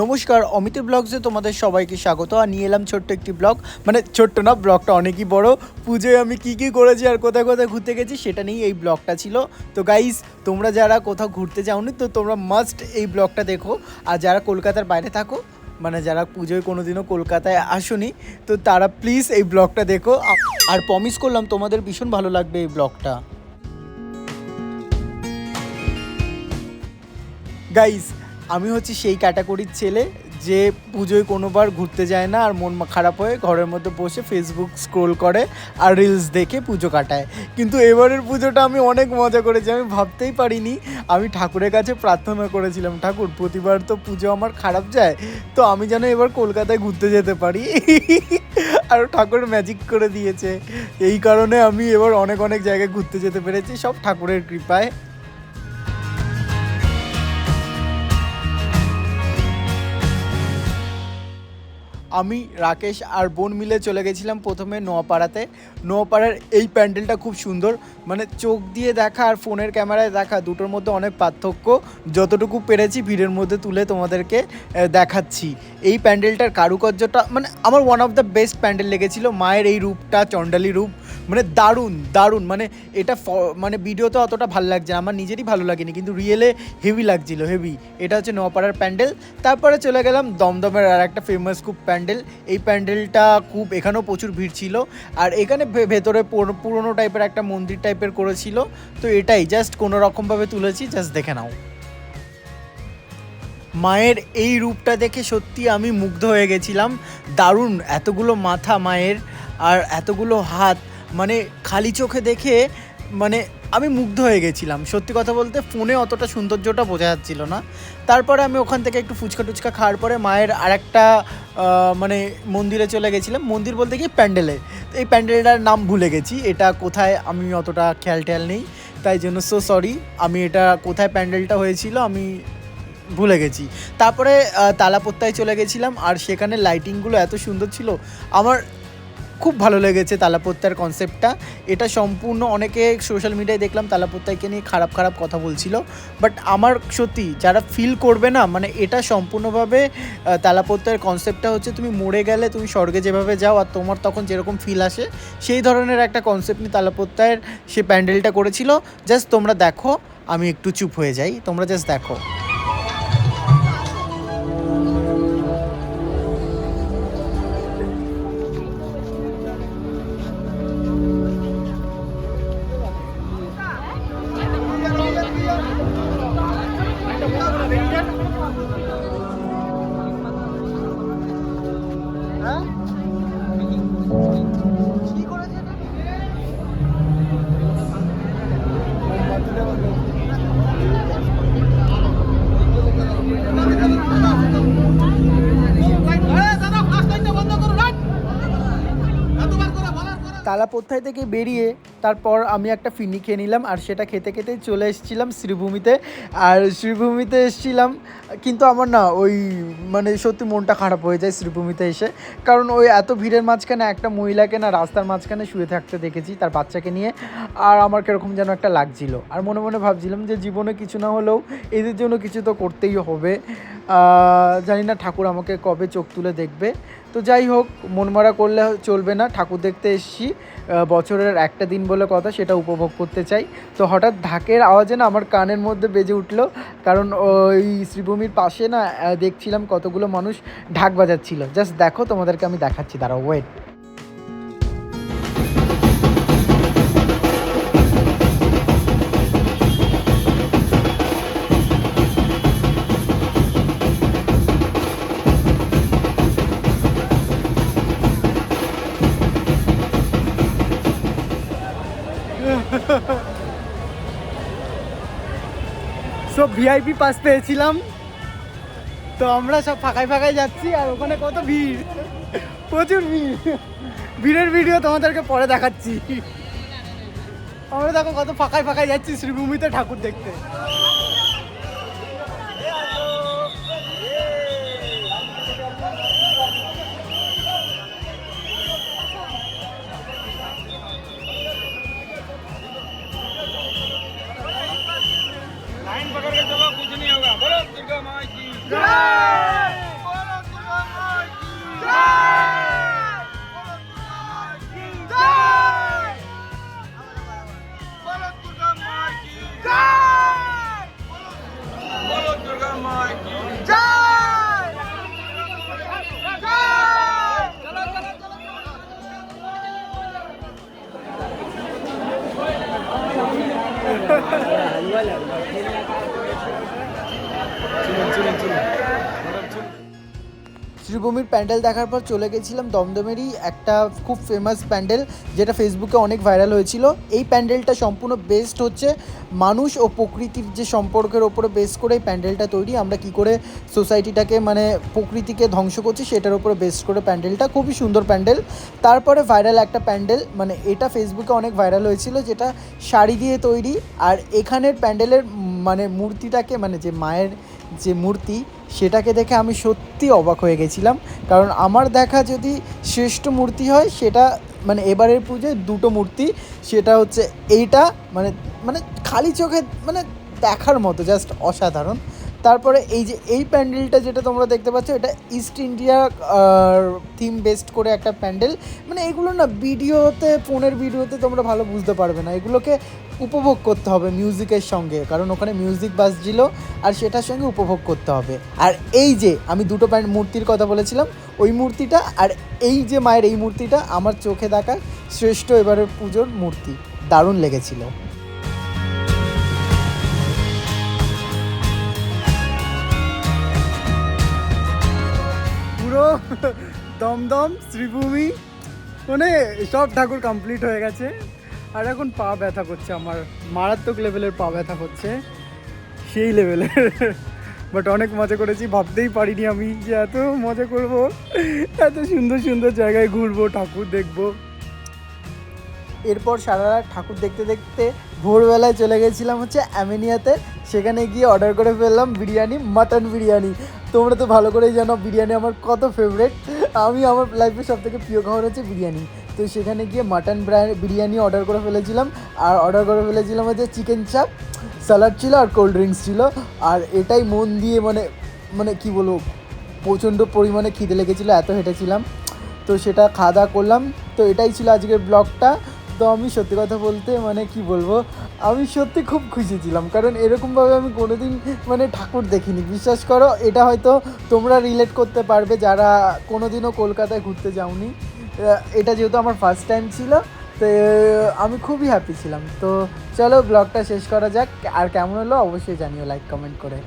নমস্কার অমিতের ব্লগসে তোমাদের সবাইকে স্বাগত। আর নিয়ে এলাম ছোট্ট একটি ব্লগ। মানে ছোট্ট না, ব্লগটা অনেকই বড়। পুজোয় আমি কি কি করেছি আর কোথায় কোথায় ঘুরতে গেছি সেটা নিয়েই এই ব্লগটা ছিল। তো গাইস তোমরা যারা কোথাও ঘুরতে যাওনি, তো তোমরা মাস্ট এই ব্লগটা দেখো। আর যারা কলকাতার বাইরে থাকো মানে যারা পুজোয় কোনোদিনও কলকাতায় আসোনি, তো তারা প্লিজ এই ব্লগটা দেখো। আর প্রমিস করলাম, তোমাদের ভীষণ ভালো লাগবে এই ব্লগটা। গাইস আমি হচ্ছে সেই ক্যাটাগরির ছেলে যে পুজোয় কোনোবার ঘুরতে যায় না আর মন খারাপ হয়ে ঘরের মধ্যে বসে ফেসবুক স্ক্রোল করে আর রিলস দেখে পুজো কাটায়। কিন্তু এবারের পুজোটা আমি অনেক মজা করেছি, আমি ভাবতেই পারিনি। আমি ঠাকুরের কাছে প্রার্থনা করেছিলাম, ঠাকুর, প্রতিবার তো পুজো আমার খারাপ যায়, তো আমি যেন এবার কলকাতায় ঘুরতে যেতে পারি। আর ঠাকুর ম্যাজিক করে দিয়েছে। এই কারণে আমি এবার অনেক অনেক জায়গায় ঘুরতে যেতে পেরেছি, সব ঠাকুরের কৃপায়। আমি, রাকেশ আর বোন মিলে চলে গেছিলাম প্রথমে নোয়াপাড়াতে। নোয়াপাড়ার এই প্যান্ডেলটা খুব সুন্দর। মানে চোখ দিয়ে দেখা আর ফোনের ক্যামেরায় দেখা দুটোর মধ্যে অনেক পার্থক্য। যতটুকু পেরেছি ভিড়ের মধ্যে তুলে তোমাদেরকে দেখাচ্ছি। এই প্যান্ডেলটার কারুকার্যটা মানে আমার one of the best pandal লেগেছিল মায়ের এই রূপটা, চণ্ডালী রূপ। মানে দারুণ দারুণ। মানে এটা মানে ভিডিওতে অতটা ভালো লাগছে আমার নিজেরই ভালো লাগেনি, কিন্তু রিয়েলে হেভি লাগছিল হেভি এটা হচ্ছে নোয়াপাড়ার প্যান্ডেল। তারপরে চলে গেলাম দমদমের আর একটা ফেমাস খুব প্যান্ডেল এই প্যান্ডেলটা খুব, এখানেও প্রচুর ভিড় ছিল। আর এখানে ভেতরে পুর- পুরনো টাইপের একটা মন্দির টাইপের করেছিল। তো এটাই জাস্ট কোনো রকমভাবে তুলেছি জাস্ট দেখে নাও। মায়ের এই রূপটা দেখে সত্যি আমি মুগ্ধ হয়ে গেছিলাম। দারুণ, এতগুলো মাথা মায়ের, আর এতগুলো হাত মানে খালি চোখে দেখে মানে আমি মুগ্ধ হয়ে গেছিলাম। সত্যি কথা বলতে ফোনে অতটা সৌন্দর্যটা বোঝা যাচ্ছিল না। তারপরে আমি ওখান থেকে একটু ফুচকা টুচকা খাওয়ার পরে মায়ের আরেকটা মানে মন্দিরে চলে গেছিলাম। মন্দির বলতে কি? প্যান্ডেলে। তো এই প্যান্ডেলটার নাম ভুলে গেছি। এটা কোথায় আমি অতটা খেয়াল টেয়াল নেই। তাই জন্য সো সরি আমি এটা কোথায় প্যান্ডেলটা হয়েছিল আমি ভুলে গেছি। তারপরে তালাপত্তায় চলে গেছিলাম। আর সেখানে লাইটিংগুলো এত সুন্দর ছিল। আমার খুব ভালো লেগেছে তালাপত্তার কনসেপ্টটা এটা সম্পূর্ণ অনেকে সোশ্যাল মিডিয়ায় দেখলাম তালাপত্তাইকে নিয়ে খারাপ খারাপ কথা বলছিল। বাট আমার সত্যি যারা ফিল করবে না মানে এটা সম্পূর্ণভাবে তালাপত্তার কনসেপ্টটা হচ্ছে তুমি মরে গেলে তুমি স্বর্গে যেভাবে যাও আর তোমার তখন যেরকম ফিল আসে, সেই ধরনের একটা কনসেপ্ট নিয়ে তালাপত্তায়ের সে প্যান্ডেলটা করেছিল। জাস্ট তোমরা দেখো, আমি একটু চুপ হয়ে যাই, তোমরা জাস্ট দেখো। তালাপত্থায় থেকে বেরিয়ে তারপর আমি একটা ফিনি খেয়ে নিলাম আর সেটা খেতে খেতে চলে এসেছিলাম শ্রীভূমিতে। আর শ্রীভূমিতে এসেছিলাম, কিন্তু আমার না ওই মানে সত্যি মনটা খারাপ হয়ে যায় শ্রীভূমিতে এসে। কারণ ওই এত ভিড়ের মাঝখানে একটা মহিলাকে না রাস্তার মাঝখানে শুয়ে থাকতে দেখেছি তার বাচ্চাকে নিয়ে, আর আমার কীরকম যেন একটা লাগছিল। আর মনে মনে ভাবছিলাম যে জীবনে কিছু না হলেও এদের জন্য কিছু তো করতেই হবে। জানি না ঠাকুর আমাকে কবে চোখ তুলে দেখবে। তো যাই হোক, মনমারা করলে চলবে না। ঠাকুর দেখতে এসছি। বছরের একটা দিন বলে কথা, সেটা উপভোগ করতে চাই। তো হঠাৎ ঢাকের আওয়াজে না আমার কানের মধ্যে বেজে উঠল, কারণ ওই শ্রীভূমির পাশে না দেখছিলাম কতগুলো মানুষ ঢাক বাজাচ্ছিল। জাস্ট দেখো তোমাদেরকে আমি দেখাচ্ছি, দাঁড়াও ওয়েট সব ভিআইপি পাস পেয়েছিলাম। তো আমরা সব ফাঁকায় ফাঁকায় যাচ্ছি আর ওখানে কত ভিড়? প্রচুর ভিড়। ভিড়ের ভিডিও তোমাদেরকে পরে দেখাচ্ছি। আমরা দেখো কত ফাঁকায় ফাঁকায় যাচ্ছি শ্রীভূমিতে ঠাকুর দেখতে। শ্রীভূমির প্যান্ডেল দেখার পর চলে গেছিলাম দমদমেরই একটা খুব ফেমাস প্যান্ডেল, যেটা ফেসবুকে অনেক ভাইরাল হয়েছিল। এই প্যান্ডেলটা সম্পূর্ণ বেস্ট হচ্ছে মানুষ ও প্রকৃতির যে সম্পর্কের ওপরে বেস করে এই প্যান্ডেলটা তৈরি। আমরা কি করে সোসাইটিটাকে মানে প্রকৃতিকে ধ্বংস করছি, সেটার উপরে বেস করে প্যান্ডেলটা। খুবই সুন্দর প্যান্ডেল। তারপরে ভাইরাল একটা প্যান্ডেল মানে এটা ফেসবুকে অনেক ভাইরাল হয়েছিল, যেটা শাড়ি দিয়ে তৈরি। আর এখানের প্যান্ডেলের মানে মূর্তিটাকে মানে যে মায়ের যে মূর্তি, সেটাকে দেখে আমি সত্যি অবাক হয়ে গেছিলাম। কারণ আমার দেখা যদি শ্রেষ্ঠ মূর্তি হয়, সেটা মানে এবারের পুজোয় দুটো মূর্তি, সেটা হচ্ছে এইটা মানে মানে খালি চোখে মানে দেখার মতো জাস্ট অসাধারণ। তারপরে এই যে, এই প্যান্ডেলটা যেটা তোমরা দেখতে পাচ্ছ, এটা ইস্ট ইন্ডিয়া থিম বেসড করে একটা প্যান্ডেল। মানে এগুলো না ভিডিওতে, ফোনের ভিডিওতে তোমরা ভালো বুঝতে পারবে না। এগুলোকে উপভোগ করতে হবে মিউজিকের সঙ্গে, কারণ ওখানে মিউজিক বাজছিল আর সেটার সঙ্গে উপভোগ করতে হবে। আর এই যে, আমি দুটো প্যান্ড, মূর্তির কথা বলেছিলাম, ওই মূর্তিটা আর এই যে মায়ের এই মূর্তিটা, আমার চোখে দেখা শ্রেষ্ঠ এবারের পুজোর মূর্তি। দারুণ লেগেছিল। দমদম শ্রীভূমি। মানে সব ঠাকুর কমপ্লিট হয়ে গেছে। আর এখন পা ব্যথা করছে আমার। মারাত্মক লেভেলের পা ব্যথা করছে সেই লেভেলের বাট অনেক মজা করেছি। ভাবতেই পারিনি আমি যে এত মজা করব। এত সুন্দর সুন্দর জায়গায় ঘুরবো, ঠাকুর দেখব। এরপর সারা রাত ঠাকুর দেখতে দেখতে ভোরবেলায় চলে গেছিলাম হচ্ছে অ্যামেনিয়াতে সেখানে গিয়ে অর্ডার করে ফেললাম বিরিয়ানি মাটন বিরিয়ানি। তোমরা তো ভালো করেই জানো বিরিয়ানি আমার কত ফেভারেট আমি আমার লাইফের সব থেকে প্রিয় খাবার হচ্ছে বিরিয়ানি। তো সেখানে গিয়ে মাটন বিরিয়ানি অর্ডার করে ফেলেছিলাম। আর অর্ডার করে ফেলেছিলাম হচ্ছে চিকেন চাপ স্যালাড ছিল আর কোল্ড ড্রিঙ্কস ছিল। আর এটাই মন দিয়ে মানে মানে কি বলব, প্রচণ্ড পরিমাণে খিদে লেগেছিলো, এত হেঁটেছিলাম। তো সেটা খাওয়া দাওয়া করলাম। তো এটাই ছিল আজকের ব্লগটা তো আমি সত্যি কথা বলতে মানে কি বলব, আমি সত্যি খুব খুশি ছিলাম। কারণ এরকমভাবে আমি কোনোদিন মানে ঠাকুর দেখিনি। বিশ্বাস করো, এটা হয়তো তোমরা রিলেট করতে পারবে যারা কোনোদিনও কলকাতায় ঘুরতে যাওনি। এটা যেহেতু আমার ফার্স্ট টাইম ছিল, তো আমি খুবই হ্যাপি ছিলাম। তো চলো ব্লগটা শেষ করা যাক। আর কেমন হলো, অবশ্যই জানিও লাইক কমেন্ট করে।